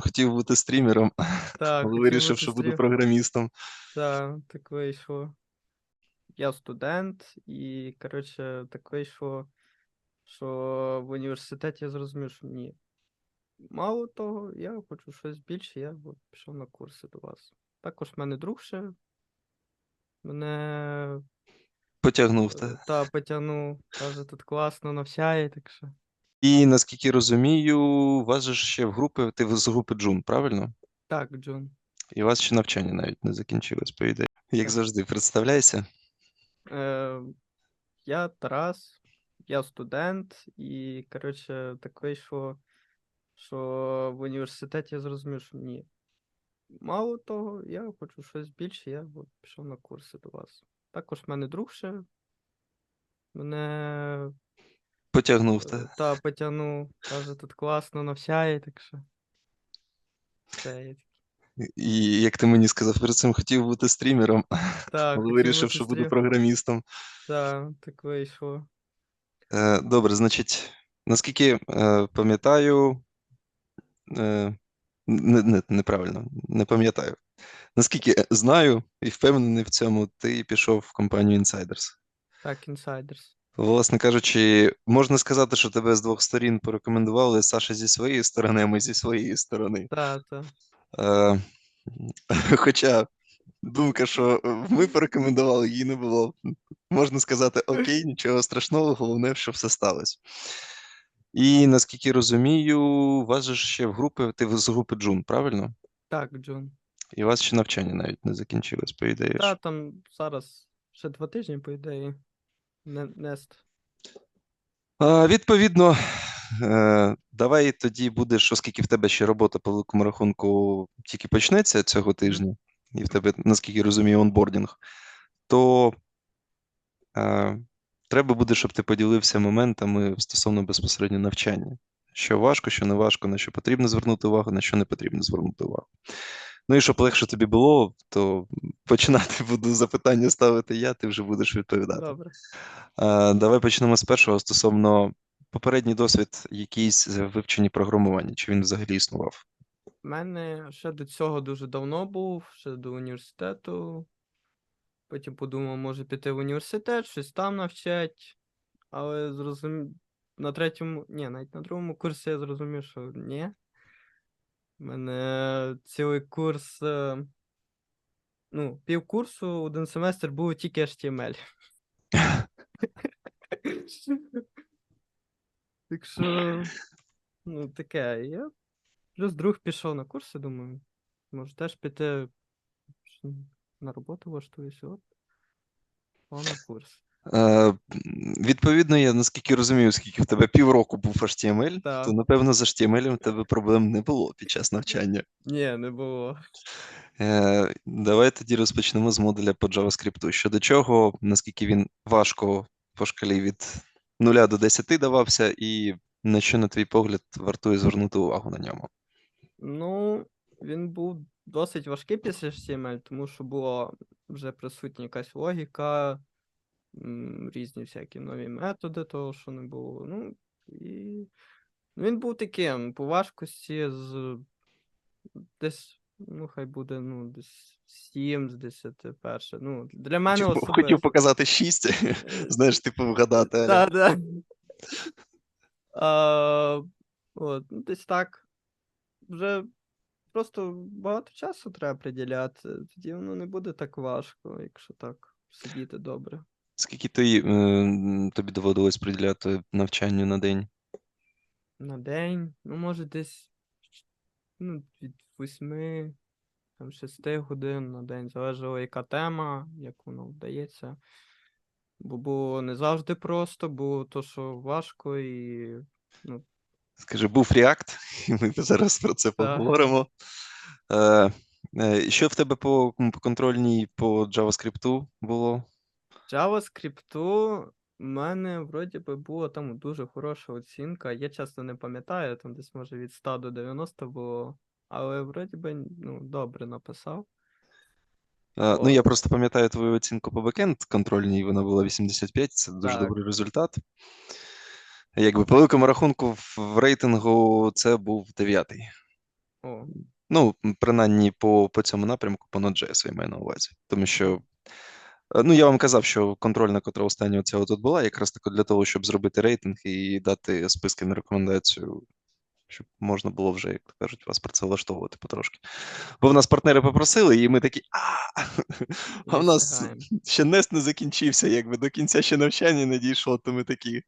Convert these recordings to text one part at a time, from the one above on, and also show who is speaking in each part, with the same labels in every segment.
Speaker 1: Хотів бути стрімером,
Speaker 2: Так,
Speaker 1: але вирішив, що буду програмістом.
Speaker 2: Так, так вийшло. Я студент, і, коротше, так вийшло, що в університеті я зрозумів, що ні. Мало того, я хочу щось більше, я пішов на курси до вас. Також в мене друг ще мене
Speaker 1: Потягнув
Speaker 2: е,
Speaker 1: те.
Speaker 2: та потягнув, каже, тут класно навчає, так що.
Speaker 1: І наскільки розумію, у вас же ще в групи, ти з групи Джун, правильно?
Speaker 2: Так, Джун.
Speaker 1: І у вас ще навчання навіть не закінчилось, по ідеї. Як завжди, представляйся.
Speaker 2: Е, я Тарас, я студент, і, коротше, так вийшло, що в університеті я зрозумів, що ні. Мало того, я хочу щось більше, я от пішов на курси до вас. Також в мене друг ще мене
Speaker 1: Потягнув
Speaker 2: е,
Speaker 1: те.
Speaker 2: та потягнув, каже, тут класно навчає, так що. Такий.
Speaker 1: І як ти мені сказав, перед цим хотів бути стрімером,
Speaker 2: Так,
Speaker 1: але вирішив, що буду програмістом.
Speaker 2: Так, так вийшло.
Speaker 1: Е, Добре, значить, наскільки е, пам'ятаю, не, не, неправильно, не пам'ятаю. Наскільки знаю і впевнений в цьому, ти пішов в компанію Insiders.
Speaker 2: Так, інсайдерс.
Speaker 1: Власне кажучи, можна сказати, що тебе з двох сторін порекомендували Саша зі своєї сторони, а ми зі своєї сторони.
Speaker 2: Та, та.
Speaker 1: Е, Хоча думка, що ми порекомендували, її не було. Можна сказати, окей, нічого страшного, головне, що все сталося. І наскільки розумію, у вас же ще в групи, ти з групи Джун, правильно?
Speaker 2: Так, Джун.
Speaker 1: І у вас ще навчання навіть не закінчилось, по ідеї.
Speaker 2: Та
Speaker 1: ж.
Speaker 2: там зараз ще два тижні, по ідеї. Не, нест.
Speaker 1: А, відповідно, е, давай тоді будеш, оскільки в тебе ще робота по великому рахунку тільки почнеться цього тижня, і в тебе, наскільки розумію, онбордінг, то е, треба буде, щоб ти поділився моментами стосовно безпосередньо навчання. Що важко, що не важко, на що потрібно звернути увагу, на що не потрібно звернути увагу. Ну і щоб легше тобі було, то починати буду запитання ставити я, ти вже будеш відповідати.
Speaker 2: Добре.
Speaker 1: Е, Давай почнемо з першого стосовно попередній досвід якийсь в вивченні програмування, чи він взагалі існував?
Speaker 2: У мене ще до цього дуже давно був, ще до університету. Потім подумав, може піти в університет, щось там навчать. Але зрозумів, на третьому, ні, навіть на другому курсі я зрозумів, що ні. Мене цілий курс, е, ну, пів курсу, один семестр був тільки HTML. Так що, ну, таке. Я плюс друг пішов на курси, думаю, може теж піти на роботу влаштуюся, от. На курс.
Speaker 1: Е, Відповідно, я наскільки розумію, оскільки в тебе півроку був HTML,
Speaker 2: Так.
Speaker 1: то напевно з HTML в тебе проблем не було під час навчання.
Speaker 2: Ні, не було.
Speaker 1: Е, Давай тоді розпочнемо з модуля по JavaScript. Щодо чого, наскільки він важко по шкалі від 0 до 10 давався, і на що, на твій погляд, вартує звернути увагу на ньому?
Speaker 2: Ну, він був досить важкий після HTML, тому що була вже присутня якась логіка, різні всякі нові методи, того, що не було. Ну, і ну, він був таким по важкості з десь, ну, хай буде, ну, десь 7 з 10 перше. Ну, для мене
Speaker 1: Хотів,
Speaker 2: особисто.
Speaker 1: хотів показати 6, знаєш, типу вгадати.
Speaker 2: Так, так. А, от, ну, десь так. Вже просто багато часу треба приділяти. Тоді воно не буде так важко, якщо так сидіти добре.
Speaker 1: Скільки ти, е, тобі доводилось приділяти навчанню на день?
Speaker 2: На день, ну, може, десь ну, від 8 там, 6 годин на день. Залежало, яка тема, як воно вдається. Бо було не завжди просто, було то, що важко, і ну,
Speaker 1: Скажи, був React, і ми зараз про це поговоримо. Е, е, Що в тебе по, по контрольній по JavaScript було?
Speaker 2: JavaScript у мене вроді би була там дуже хороша оцінка. Я часто не пам'ятаю, там десь може від 100 до 90 було, але вроді би ну, добре написав.
Speaker 1: Е, Ну, я просто пам'ятаю твою оцінку по бекенд контрольній, вона була 85, це дуже
Speaker 2: Так.
Speaker 1: добрий результат. Якби по великому рахунку в рейтингу це був дев'ятий.
Speaker 2: О,
Speaker 1: Ну, принаймні по, по цьому напрямку, по Node.js я маю на увазі. Тому що, ну, я вам казав, що контрольна, котра остання цього тут була, якраз таки для того, щоб зробити рейтинг і дати списки на рекомендацію, щоб можна було вже, як то кажуть, вас працевлаштовувати потрошки. Бо в нас партнери попросили, і ми такі, а, а в нас ще нест не закінчився, якби до кінця ще навчання не дійшло, то ми такі.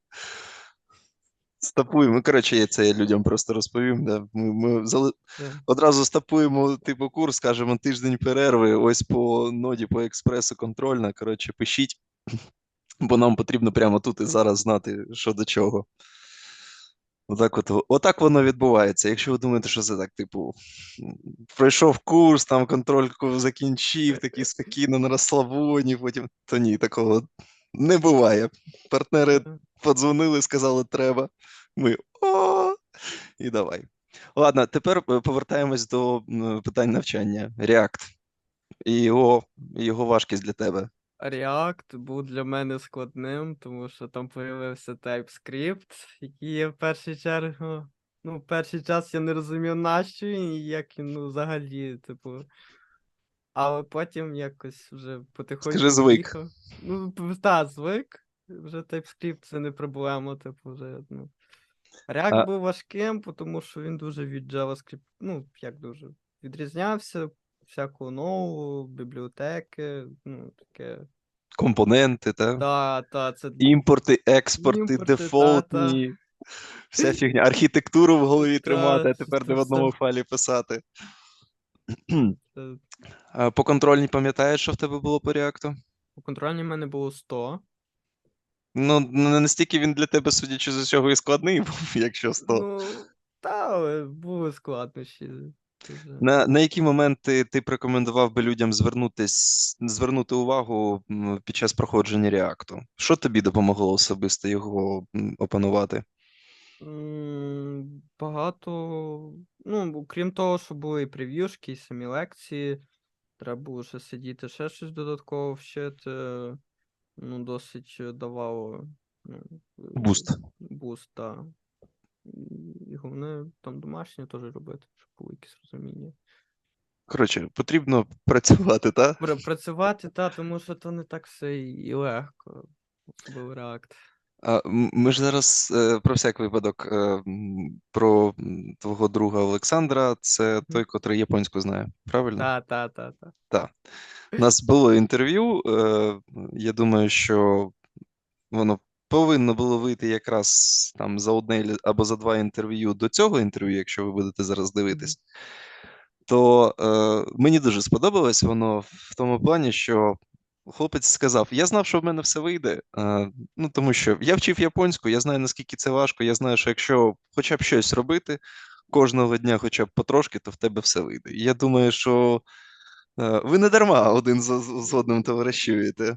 Speaker 1: Стапуємо. Коротше, я це я людям просто розповім. Да. Ми, ми зали...
Speaker 2: Це-
Speaker 1: одразу стапуємо, типу, курс, кажемо тиждень перерви, ось по ноді, по експресу контрольна. Коротше, пишіть, бо нам потрібно прямо тут і зараз знати, що до чого. Отак, от, отак воно відбувається. Якщо ви думаєте, що це так, типу, пройшов курс, там контрольку закінчив, такий спокійно на розслабоні, потім. То ні, такого не буває. Партнери подзвонили, сказали, треба. Ми о, і давай. Ладно, тепер е, повертаємось до питань навчання. React і його, його важкість для тебе.
Speaker 2: React був для мене складним, тому що там появився TypeScript, який я в першу чергу. Ну, в перший час я не розумів, нащо він і як він, ну, взагалі, типу. Але потім якось вже потихоньку
Speaker 1: Скажи, звик.
Speaker 2: Ну, п- та, звик. Вже TypeScript це не проблема, типу, вже, ну. React
Speaker 1: А-
Speaker 2: був важким, тому що він дуже від JavaScript, ну, як дуже, відрізнявся, всякого нового, бібліотеки, ну, таке.
Speaker 1: Компоненти, та?
Speaker 2: Та, та, це
Speaker 1: імпорти, експорти,
Speaker 2: Імпорти, та, та.
Speaker 1: дефолтні. Вся фігня. Архітектуру в голові тримати, а тепер не в одному файлі писати.
Speaker 2: це-
Speaker 1: По контрольній пам'ятаєш, що в тебе було по реакту?
Speaker 2: у контрольній в мене було 100.
Speaker 1: Ну, не настільки він для тебе, судячи з усього, і складний був, якщо 100.
Speaker 2: Ну, та, але були складнощі.
Speaker 1: На, на які моменти ти б рекомендував би людям звернутись, звернути увагу під час проходження реакту? Що тобі допомогло особисто його опанувати?
Speaker 2: Багато. Ну, крім того, що були і прев'юшки, і самі лекції. Треба було ще сидіти, ще щось додатково вчити. Ну, досить е, давало. Ну, е,
Speaker 1: Буст.
Speaker 2: Буст, так. І головне там домашнє теж робити, щоб було якесь розуміння.
Speaker 1: Коротше, потрібно працювати, так?
Speaker 2: Пра- Працювати, та, тому що то не так все і і легко. Особливо реакт.
Speaker 1: Ми ж зараз е, про всяк випадок е, про твого друга Олександра, це той, котрий японську знає, правильно?
Speaker 2: Та, та, та, та.
Speaker 1: У нас було інтерв'ю. Е, я думаю, що воно повинно було вийти якраз там за одне або за два інтерв'ю до цього інтерв'ю, якщо ви будете зараз дивитись. То е, мені дуже сподобалось воно в тому плані, що хлопець сказав: Я знав, що в мене все вийде. Е, ну, тому що я вчив японську, я знаю, наскільки це важко. Я знаю, що якщо хоча б щось робити кожного дня, хоча б потрошки, то в тебе все вийде. І я думаю, що е, ви не дарма один з, з- одним товаришуєте.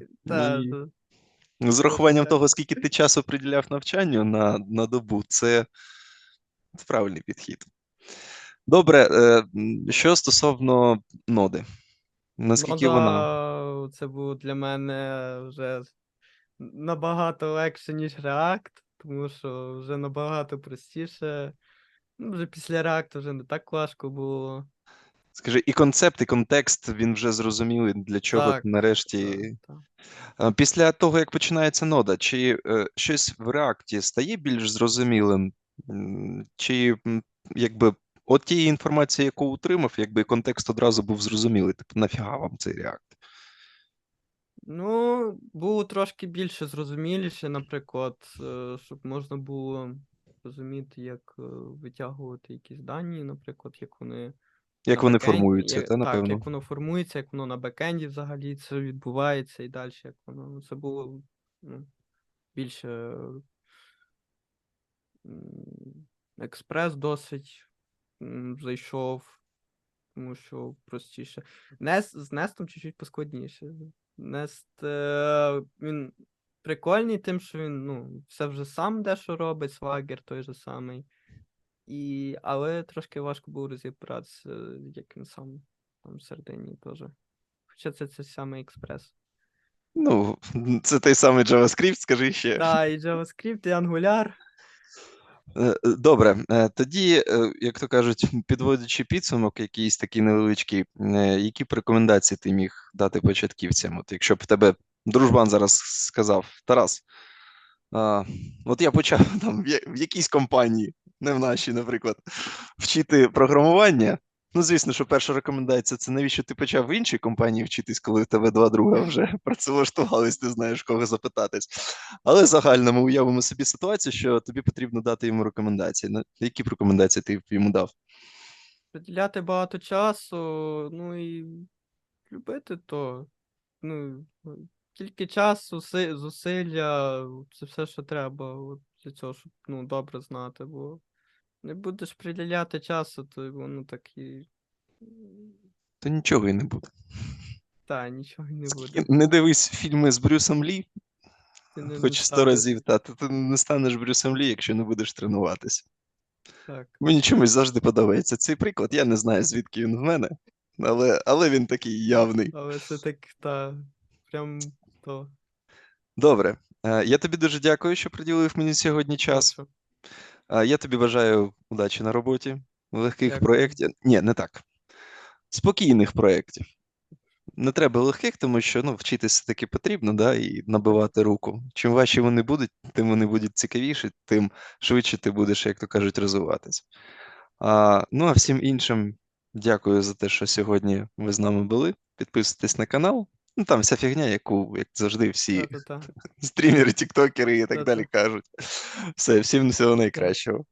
Speaker 1: З урахуванням того, скільки ти часу приділяв навчанню на, на добу, це правильний підхід. Добре, е, що стосовно ноди, наскільки
Speaker 2: Ну,
Speaker 1: вона
Speaker 2: це було для мене вже набагато легше, ніж React, тому що вже набагато простіше. Ну, вже після React вже не так важко було.
Speaker 1: скажи, і концепт, і контекст він вже зрозумілий, для чого
Speaker 2: Так,
Speaker 1: нарешті.
Speaker 2: Та, та.
Speaker 1: Після того, як починається нода, чи е, щось в реакті стає більш зрозумілим, чи якби от тієї інформації, яку утримав, якби контекст одразу був зрозумілий, типу, нафіга вам цей реакт?
Speaker 2: Ну, було трошки більше зрозуміліше, наприклад, е, щоб можна було розуміти, як е, витягувати якісь дані, наприклад, як вони
Speaker 1: Як
Speaker 2: на
Speaker 1: вони формуються,
Speaker 2: я-
Speaker 1: та
Speaker 2: Так,
Speaker 1: напевно.
Speaker 2: як воно формується, як воно на бекенді взагалі це відбувається і далі, як воно. Це було ну, більше м, експрес досить м, зайшов, тому що простіше. Нес, з Нестом чуть-чуть поскладніше. Нест е, він прикольний тим, що він ну, все вже сам дещо робить, свагер той же самий. І, але трошки важко було розібратися, як він сам там всередині теж. Хоча це це саме експрес.
Speaker 1: Ну, це той самий JavaScript, скажи ще.
Speaker 2: Так, і JavaScript, і Angular.
Speaker 1: Е, е, Добре, Е, тоді, як то кажуть, підводячи підсумок, якийсь такий невеличкий, які б рекомендації ти міг дати початківцям? От якщо б тебе дружбан зараз сказав, Тарас, от я почав там в якійсь компанії, не в нашій, наприклад, вчити програмування. Ну, звісно, що перша рекомендація це навіщо ти почав в іншій компанії вчитись, коли в тебе два друга вже працевлаштувались, ти знаєш, кого запитатись. Але в загальному уявимо собі ситуацію, що тобі потрібно дати йому рекомендації. Ну, які б рекомендації ти йому дав?
Speaker 2: Приділяти багато часу, ну і любити то. Ну, тільки час, зусилля, це все, що треба для цього, щоб ну, добре знати, бо не будеш приділяти часу, то воно так і.
Speaker 1: То нічого і не буде.
Speaker 2: Та, нічого й не буде.
Speaker 1: Не дивись фільми з Брюсом Лі,
Speaker 2: Ти не
Speaker 1: хоч сто разів, та ти, ти не станеш Брюсом Лі, якщо не будеш тренуватися.
Speaker 2: Так.
Speaker 1: Мені чомусь завжди подобається цей приклад. Я не знаю, звідки він в мене, але, але він такий явний.
Speaker 2: Але це так, та, прям то.
Speaker 1: Добре. Е, Я тобі дуже дякую, що приділив мені сьогодні час.
Speaker 2: прошу.
Speaker 1: Я тобі бажаю удачі на роботі, легких
Speaker 2: Дякую.
Speaker 1: проєктів. Ні, не так. Спокійних проєктів. Не треба легких, тому що ну, вчитися таки потрібно, да, і набивати руку. Чим важче вони будуть, тим вони будуть цікавіші, тим швидше ти будеш, як то кажуть, розвиватися. А, ну а всім іншим дякую за те, що сьогодні ви з нами були. Підписуйтесь на канал. Ну там вся фігня, яку, як завжди, всі стрімери, тіктокери і так далі кажуть. Все, всім всього найкращого.